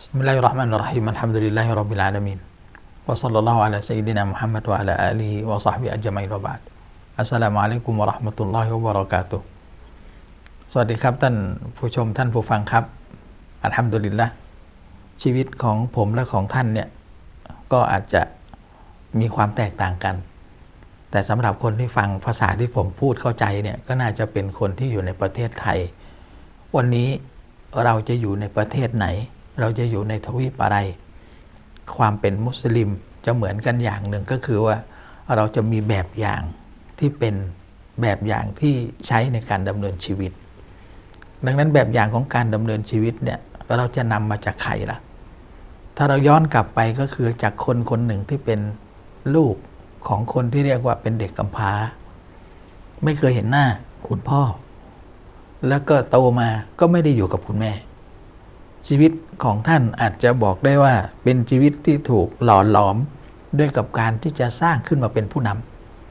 بسم الله الرحمن الرحيم الحمد لله رب العالمين وصلى الله على سيدنا محمد وعلى آله وصحبه أجمعين وبعد السلام عليكم ورحمة الله وبركاته สวัสดีครับท่านผู้ชมท่านผู้ฟังครับอัลฮัมดุลิลละชีวิตของผมและของท่านเนี่ยก็อาจจะมีความแตกต่างกัน แต่สำหรับคนที่ฟังภาษาที่ผมพูดเข้าใจเนี่ยก็น่าจะเป็นคนที่อยู่ในประเทศไทย วันนี้เราจะอยู่ในประเทศไหน เราจะอยู่ในทวีปอะไร ความเป็นมุสลิมจะเหมือนกันอย่างหนึ่งก็คือว่าเราจะมีแบบอย่างที่เป็นแบบอย่างที่ใช้ในการดำเนินชีวิต ดังนั้นแบบอย่างของการดำเนินชีวิตเนี่ยเราจะนำมาจากใครล่ะ ถ้าเราย้อนกลับไปก็คือจากคนคนหนึ่งที่เป็นลูกของคนที่เรียกว่าเป็นเด็กกำพร้า ไม่เคยเห็นหน้าคุณพ่อ แล้วก็โตมาก็ไม่ได้อยู่กับคุณแม่ ชีวิตของท่านอาจจะบอกได้ว่าเป็นชีวิตที่ถูกหล่อหลอมด้วยกับการที่จะสร้างขึ้นมาเป็นผู้น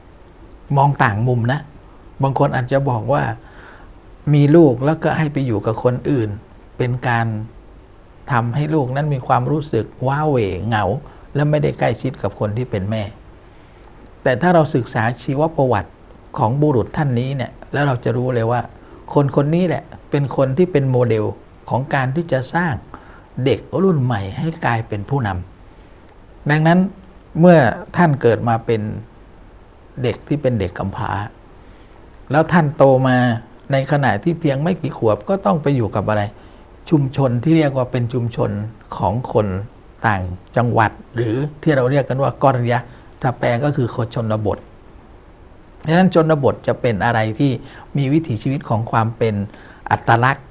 ำมองต่างมุมนะ บางคนอาจจะบอกว่ามีลูกแล้วก็ให้ไปอยู่กับคนอื่น เป็นการทำให้ลูกนั้นมีความรู้สึกว้าเหวเหงา และไม่ได้ใกล้ชิดกับคนที่เป็นแม่ แต่ถ้าเราศึกษาชีวประวัติของบุรุษท่านนี้เนี่ยแล้วเราจะรู้เลยว่า คนคนนี้แหละเป็นคนที่เป็นโมเดล ของการที่จะสร้างเด็กรุ่นใหม่ให้กลายเป็นผู้นำดังนั้นเมื่อท่านเกิดมาเป็นเด็กที่เป็นเด็กกำพร้า แล้วท่านโตมาในขณะที่เพียงไม่กี่ขวบก็ต้องไปอยู่กับอะไร ชุมชนที่เรียกว่าเป็นชุมชนของคนต่างจังหวัด หรือที่เราเรียกกันว่ากอรยะถ้าแปลก็คือคนชนบทดังนั้นชนบทจะเป็นอะไรที่มีวิถีชีวิตของความเป็นอัตลักษณ์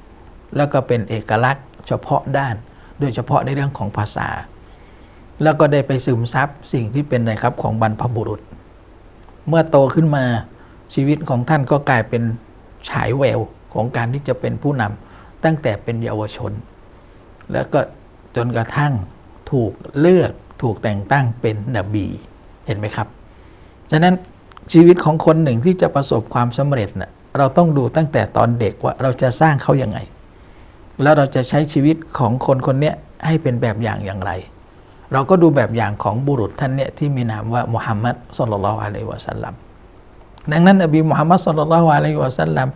แล้วก็เป็นเอกลักษณ์เฉพาะด้าน โดยเฉพาะในเรื่องของภาษา แล้วก็ได้ไปซึมซับสิ่งที่เป็นนะครับของบรรพบุรุษ เมื่อโตขึ้นมาชีวิตของท่านก็กลายเป็นฉายแววของการที่จะเป็นผู้นำตั้งแต่เป็นเยาวชน แล้วก็จนกระทั่งถูกเลือกถูกแต่งตั้งเป็นนบีเห็นไหมครับ ฉะนั้นชีวิตของคนหนึ่งที่จะประสบความสำเร็จนะ่ะเราต้องดูตั้งแต่ตอนเด็กว่าเราจะสร้างเขาอย่างไง แล้วเราจะใช้ชีวิตของคนคนนี้ให้เป็นแบบอย่างอย่างไร เราก็ดูแบบอย่างของบุรุษท่านเนี่ยที่มีนามว่ามุฮัมมัดสุลลัลอะลัยวะสัลลัมดังนั้นนบีมุฮัมมัดสุลลัลอะลัยวะสัลลัม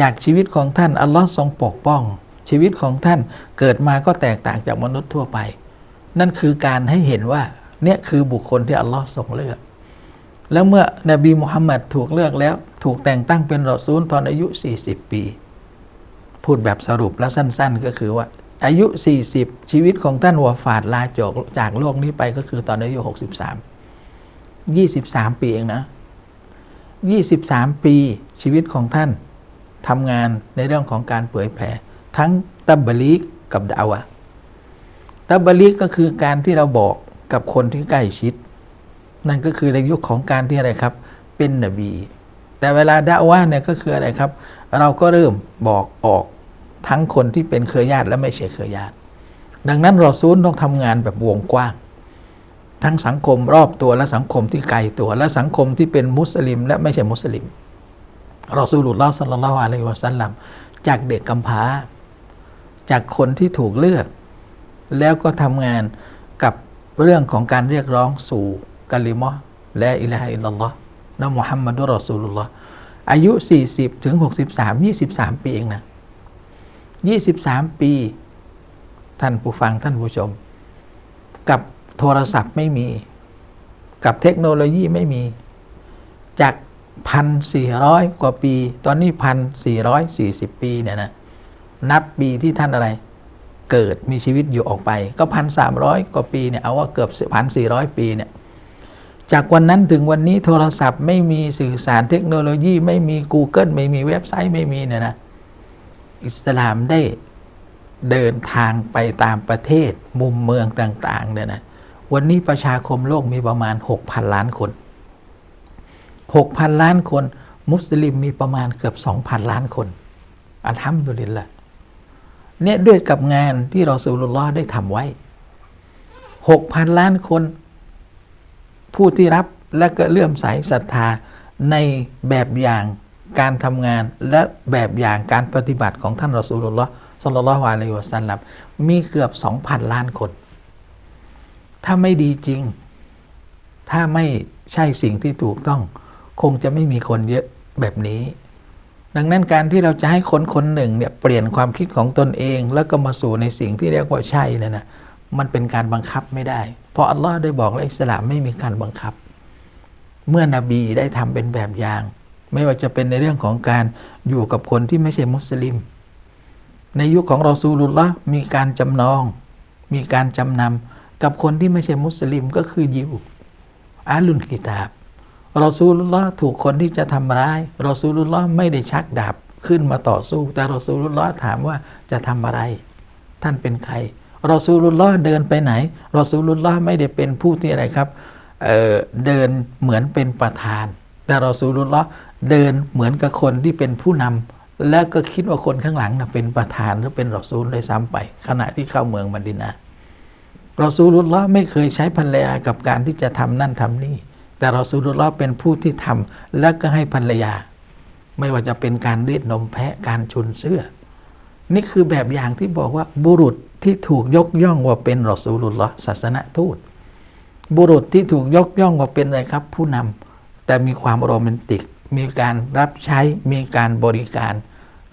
จากชีวิตของท่านอัลลอฮ์ทรงปกป้อง ชีวิตของท่านเกิดมาก็แตกต่างจากมนุษย์ทั่วไป นั่นคือการให้เห็นว่าเนี่ยคือบุคคลที่อัลลอฮ์ทรงเลือก แล้วเมื่อนบีมุฮัมมัดถูกเลือกแล้ว ถูกแต่งตั้งเป็นรอซูลตอนอายุ 40 ปี พูดแบบสรุปและสั้น ๆ ก็คือว่า อายุ 40 ชีวิตของท่านวาฟาดลาจกจากโลกนี้ไปก็คือตอนอายุ 63 23 ปีเองนะ 23 ปีชีวิตของท่านทำงานในเรื่องของการเผยแผ่ทั้งตับบลีกกับดาวะตับบลีกก็คือการที่เราบอกกับคนที่ใกล้ชิด นั่นก็คือในยุคของการที่อะไรครับ เป็นนบี แต่เวลาดะว่าเนี่ยก็คืออะไรครับ เราก็เริ่มบอกออกทั้งคนที่เป็นเครือญาติและไม่ใช่เครือญาติ ดังนั้นรอซูลต้องทำงานแบบวงกว้าง ทั้งสังคมรอบตัวและสังคมที่ไกลตัว และสังคมที่เป็นมุสลิม และไม่ใช่มุสลิมรอซูลุลลอฮ์สัลลัลลอฮุอะลัยฮิวะสัลลัมจากเด็กกำพร้า จากคนที่ถูกเลือก แล้วก็ทำงานกับเรื่องของการเรียกร้องสู่กะลิมะและอิละฮะอิลลัลลอฮ์ นะมุฮัมมัดุรอซูลุลลอฮ์อายุ 40 ถึง 63 23 ปีเองนะ 23 ปี ท่านผู้ฟังท่านผู้ชม กับโทรศัพท์ไม่มี กับเทคโนโลยีไม่มี จากพันสี่ร้อยกว่าปี ตอนนี้พันสี่ร้อยสี่สิบปีเนี่ยนะ นับปีที่ท่านอะไร เกิดมีชีวิตอยู่ออกไป ก็พันสามร้อยกว่าปีเนี่ย เอาว่าเกือบพันสี่ร้อยปีเนี่ย จากวันนั้นถึงวันนี้โทรศัพท์ไม่มีสื่อสารเทคโนโลยีไม่มี Google ไม่มีเว็บไซต์ไม่มีเนี่ยนะอิสลามได้เดินทางไปตามประเทศมุมเมืองต่างๆเนี่ยนะวันนี้ประชาคมโลกมีประมาณ 6,000 ล้านคน 6,000 ล้านคน มุสลิมมีประมาณเกือบ 2,000 ล้านคน อัลฮัมดุลิลละเนี่ยด้วยกับงานที่เราสูลุลลอได้ทำไว้ 6,000 ล้านคน ผู้ที่รับและก็เลื่อมใสศรัทธาในแบบอย่างการทำงานและแบบอย่างการปฏิบัติของท่านรอสูลุลลอฮ์สัลลัลลอฮุอะลัยฮิวะสัลลัมมีเกือบสองพันล้านคน ถ้าไม่ดีจริง ถ้าไม่ใช่สิ่งที่ถูกต้อง คงจะไม่มีคนเยอะแบบนี้ ดังนั้นการที่เราจะให้คนคนหนึ่งเนี่ยเปลี่ยนความคิดของตนเอง แล้วก็มาสู่ในสิ่งที่เรียกว่าใช่นี่ยนะ มันเป็นการบังคับไม่ได้ เพราะอัลลอฮ์ได้บอกและอิสลามไม่มีการบังคับ เมื่อนบีได้ทำเป็นแบบอย่าง ไม่ว่าจะเป็นในเรื่องของการอยู่กับคนที่ไม่ใช่มุสลิม ในยุคของรอซูลุลละมีการจำนอง มีการจำนำกับคนที่ไม่ใช่มุสลิมก็คือยิวอาลุนกิตาบรอซูลุลละถูกคนที่จะทำร้ายรอซูลุลละไม่ได้ชักดาบขึ้นมาต่อสู้ แต่รอซูลุลละถามว่าจะทำอะไร ท่านเป็นใคร รอซูลุลละเดินไปไหนรอซูลุลละไม่ได้เป็นผู้ที่อะไรครับเเดินเหมือนเป็นประธาน แต่รอซูลุลละเดินเหมือนกับคนที่เป็นผู้นำแล้วก็คิดว่าคนข้างหลังนะเป็นประธานหรือเป็นรอซูลเลยซ้ำไป ขณะที่เข้าเมืองมดินารอซูลุลละไม่เคยใช้ภรรยากับการที่จะทำนั่นทำนี่แต่รอซูลุลละเป็นผู้ที่ทำแล้วก็ให้ภรรยา ไม่ว่าจะเป็นการรีดนมแพะการชุนเสื้อ นี่คือแบบอย่างที่บอกว่าบุรุษ ที่ถูกยกย่องว่าเป็นรอซูลุลลอฮ์ศาสนทูต บุรุษที่ถูกยกย่องว่าเป็นอะไรครับ ผู้นำแต่มีความโรแมนติก มีการรับใช้มีการบริการ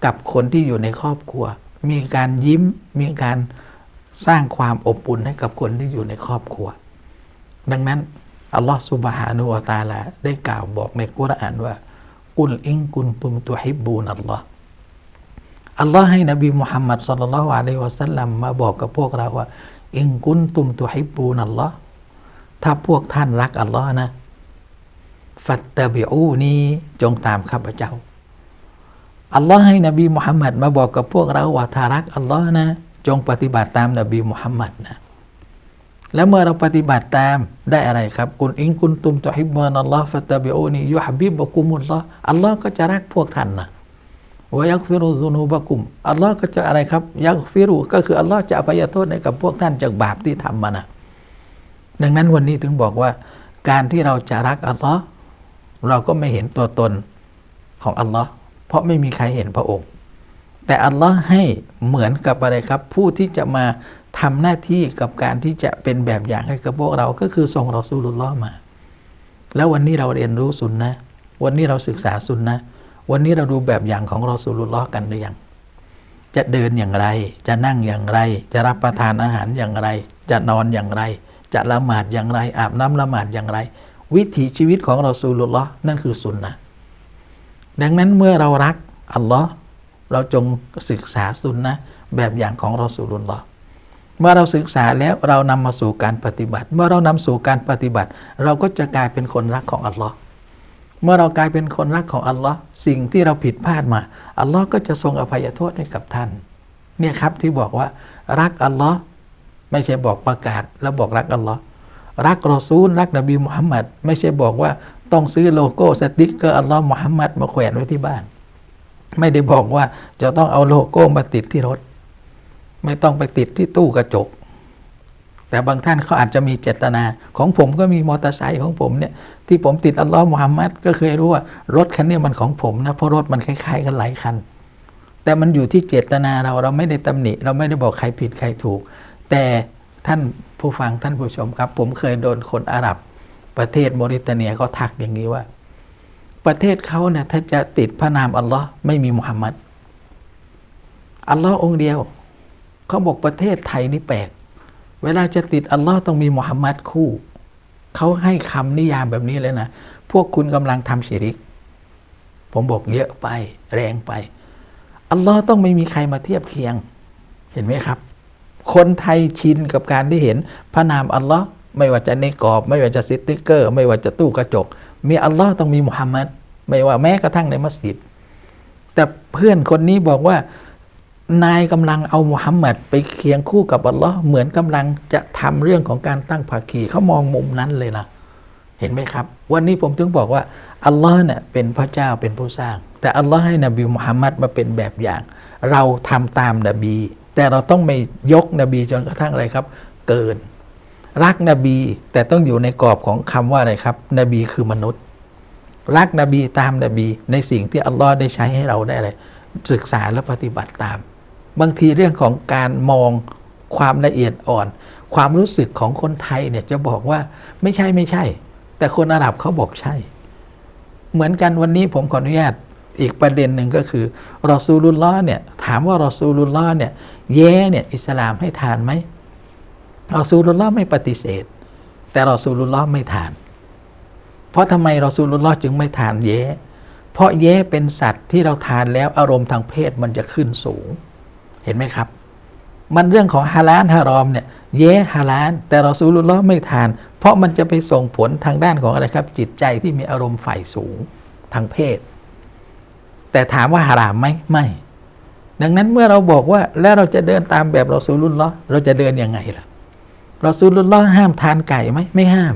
กับคนที่อยู่ในครอบครัว มีการยิ้มมีการสร้างความอบอุ่นให้กับคนที่อยู่ในครอบครัว ดังนั้นอัลลอฮฺสุบฮานุวะตาลาได้กล่าวบอกในกุรอานว่า กุลอิงกุนตุมตุฮิบบูนัลลอฮ์ อัลลอฮ์ให้นบีมุฮัมมัดสุลลัลลอฮุอะลัยฮิวะสัลลัมมาบอกกับพวกเราว่า อิงกุนตุมตุฮิบบูนัลลอฮ์ถ้าพวกท่านรักอัลลอฮ์นะ ฟัตตบิอูนีจงตามข้าพเจ้า อัลลอฮ์ให้นบีมุฮัมมัดมาบอกกับพวกเราว่าถ้ารักอัลลอฮ์นะ จงปฏิบัติตามนบีมุฮัมมัดนะแล้วเมื่อเราปฏิบัติตามได้อะไรครับกุลอิงกุนตุมตุฮิบบูนัลลอฮ์ฟัตตบิอูนียุฮับบิบกุมุลลอฮ์อัลลอฮ์ก็จะรักพวกท่านนะ วายักฟิรุซุนูบะกุมอัลลอฮ์ก็จะอะไรครับ ยักฟิรุก็คืออัลลอฮ์จะอภัยโทษให้กับพวกท่านจากบาปที่ทำมานะดังนั้นวันนี้ถึงบอกว่า การที่เราจะรักอัลลอฮ์เราก็ไม่เห็นตัวตนของอัลลอฮ์เพราะไม่มีใครเห็นพระองค์ แต่อัลลอฮ์ให้เหมือนกับอะไรครับ ผู้ที่จะมาทำหน้าที่กับการที่จะเป็นแบบอย่างให้กับพวกเราก็คือส่งเราสู่ลุลลอฮ์มา แล้ววันนี้เราเรียนรู้สุนนะวันนี้เราศึกษาสุนนะ วันนี้เราดูแบบอย่างของรอสูลุลลอฮ์กันหรือยัง จะเดินอย่างไร จะนั่งอย่างไร จะรับประทานอาหารอย่างไร จะนอนอย่างไร จะละหมาดอย่างไร อาบน้ำละหมาดอย่างไร วิถีชีวิตของรอสูลุลลอฮ์นั่นคือสุนนะดังนั้นเมื่อเรารักอัลลอฮ์เราจงศึกษาสุนนะแบบอย่างของรอสูลุลลอฮ์เมื่อเราศึกษาแล้วเรานำมาสู่การปฏิบัติ เมื่อเรานำสู่การปฏิบัติ เราก็จะกลายเป็นคนรักของอัลลอฮ์ เมื่อเรากลายเป็นคนรักของอัลลอฮ์สิ่งที่เราผิดพลาดมา อัลลอฮ์ก็จะทรงอภัยโทษให้กับท่าน เนี่ยครับที่บอกว่ารักอัลลอฮ์ไม่ใช่บอกประกาศแล้วบอกรักอัลลอฮ์รักรอซูล รักนบีมุฮัมมัดไม่ใช่บอกว่าต้องซื้อโลโก้สติ๊กเกอร์อัลลอฮ์มุฮัมมัดมาแขวนไว้ที่บ้าน ไม่ได้บอกว่าจะต้องเอาโลโก้มาติดที่รถ ไม่ต้องไปติดที่ตู้กระจก แต่บางท่านเขาอาจจะมีเจตนา ของผมก็มีมอเตอร์ไซค์ของผมเนี่ย ที่ผมติดอัลลอฮ์มุฮัมมัดก็เคยรู้ว่ารถคันนี้มันของผมนะเพราะรถมันคล้ายๆกันหลายคัน แต่มันอยู่ที่เจตนาเราเราไม่ได้ตำหนิ เราไม่ได้บอกใครผิดใครถูก แต่ท่านผู้ฟังท่านผู้ชมครับ ผมเคยโดนคนอาหรับ ประเทศโมริตเนียเขาทักอย่างนี้ว่า ประเทศเขาเนี่ยถ้าจะติดพระนามอัลลอฮ์ไม่มีมุฮัมมัดอัลลอฮ์องเดียวเขาบอกประเทศไทยนี่แปลกเวลาจะติดอัลลอฮ์ต้องมีมุฮัมมัดคู่ เขาให้คำนิยามแบบนี้เลยนะ พวกคุณกำลังทำชิริก ผมบอกเยอะไป แรงไป อัลลอฮ์ต้องไม่มีใครมาเทียบเคียง เห็นไหมครับ คนไทยชินกับการที่เห็นพระนามอัลลอฮ์ไม่ว่าจะในกรอบ ไม่ว่าจะซิติกเกอร์ ไม่ว่าจะตู้กระจก มีอัลลอฮ์ต้องมีมุฮัมมัดไม่ว่าแม้กระทั่งในมัสยิด แต่เพื่อนคนนี้บอกว่า นายกำลังเอามุฮัมมัดไปเคียงคู่กับอัลลอฮ์เหมือนกำลังจะทำเรื่องของการตั้งภาคีเขามองมุมนั้นเลยนะเห็นไหมครับ วันนี้ผมถึงบอกว่าอัลลอฮ์เนี่ยเป็นพระเจ้าเป็นผู้สร้าง แต่อัลลอฮ์ให้นบีมุฮัมมัดมาเป็นแบบอย่าง เราทำตามนบี แต่เราต้องไม่ยกนบีจนกระทั่งอะไรครับ เกิน รักนบีแต่ต้องอยู่ในกรอบของคำว่าอะไรครับ นบีคือมนุษย์ รักนบีตามนบีในสิ่งที่อัลลอฮ์ได้ใช้ให้เราได้อะไรศึกษาและปฏิบัติตาม บางทีเรื่องของการมองความละเอียดอ่อน ความรู้สึกของคนไทยเนี่ยจะบอกว่าไม่ใช่ไม่ใช่ แต่คนอาหรับเขาบอกใช่ เหมือนกันวันนี้ผมขออนุญาตอีกประเด็นหนึ่งก็คือรอซูลุลลอฮ์เนี่ยถามว่ารอซูลุลลอฮ์เนี่ยแย้เนี่ยอิสลามให้ทานไหมรอซูลุลลอฮ์ไม่ปฏิเสธ แต่รอซูลุลลอฮ์ไม่ทาน เพราะทำไมรอซูลุลลอฮ์จึงไม่ทานแย้เพราะแย้เป็นสัตว์ที่เราทานแล้วอารมณ์ทางเพศมันจะขึ้นสูง เห็นไหมครับ มันเรื่องของฮาลาลฮารอมเนี่ยแย้ฮาลาลแต่เรอซูลุลลอไม่ทาน เพราะมันจะไปส่งผลทางด้านของอะไรครับ จิตใจที่มีอารมณ์ฝ่ายสูงทางเพศ แต่ถามว่าฮารามไหมไม่ ดังนั้นเมื่อเราบอกว่าแล้วเราจะเดินตามแบบเรอซูลุลลอเราจะเดินยังไงล่ะเรอซูลุลลอห้ามทานไก่ไหมไม่ห้าม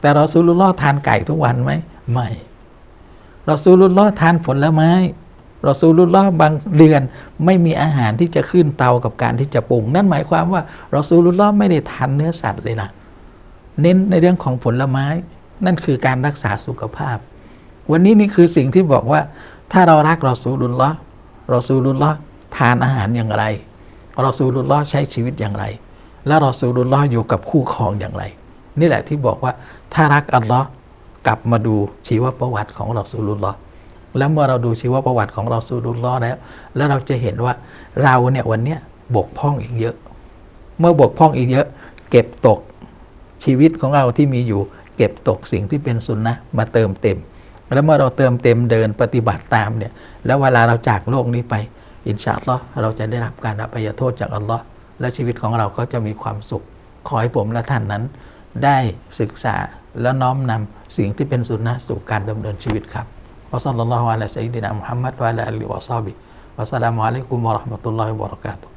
แต่เรอซูลุลลอทานไก่ทุกวันไหมไม่เรอซูลุลลอทานผลไม้ รอซูลุลลอฮ์บางเดือนไม่มีอาหารที่จะขึ้นเตากับการที่จะปรุง นั่นหมายความว่ารอซูลุลลอฮ์ไม่ได้ทานเนื้อสัตว์เลยนะ เน้นในเรื่องของผลไม้ นั่นคือการรักษาสุขภาพ วันนี้นี่คือสิ่งที่บอกว่า ถ้าเรารักรอซูลุลลอฮ์รอซูลุลลอฮ์ทานอาหารอย่างไรรอซูลุลลอฮ์ใช้ชีวิตอย่างไร และรอซูลุลลอฮ์อยู่กับคู่ครองอย่างไร นี่แหละที่บอกว่าถ้ารักอัลลอฮ์กลับมาดูชีวประวัติของรอซูลุลลอฮ์ แล้วเมื่อเราดูชีวประวัติของเรอซูลุลลอแล้ว แล้วเราจะเห็นว่าเราเนี่ยวันเนี้ยบกพร่องอีกเยอะ เมื่อบกพร่องอีกเยอะ เก็บตกชีวิตของเราที่มีอยู่ เก็บตกสิ่งที่เป็นสุนนะมาเติมเต็ม แล้วเมื่อเราเติมเต็มเดินปฏิบัติตามเนี่ย แล้วเวลาเราจากโลกนี้ไป อินชาอัลลอฮ์เราจะได้รับการอภัยโทษจากอัลลอฮ์และชีวิตของเราก็จะมีความสุข ขอให้ผมและท่านนั้น ได้ศึกษาและน้อมนำสิ่งที่เป็นสุนนะสู่การดำเนินชีวิตครับ วะซัลลัลลอฮุอะลัย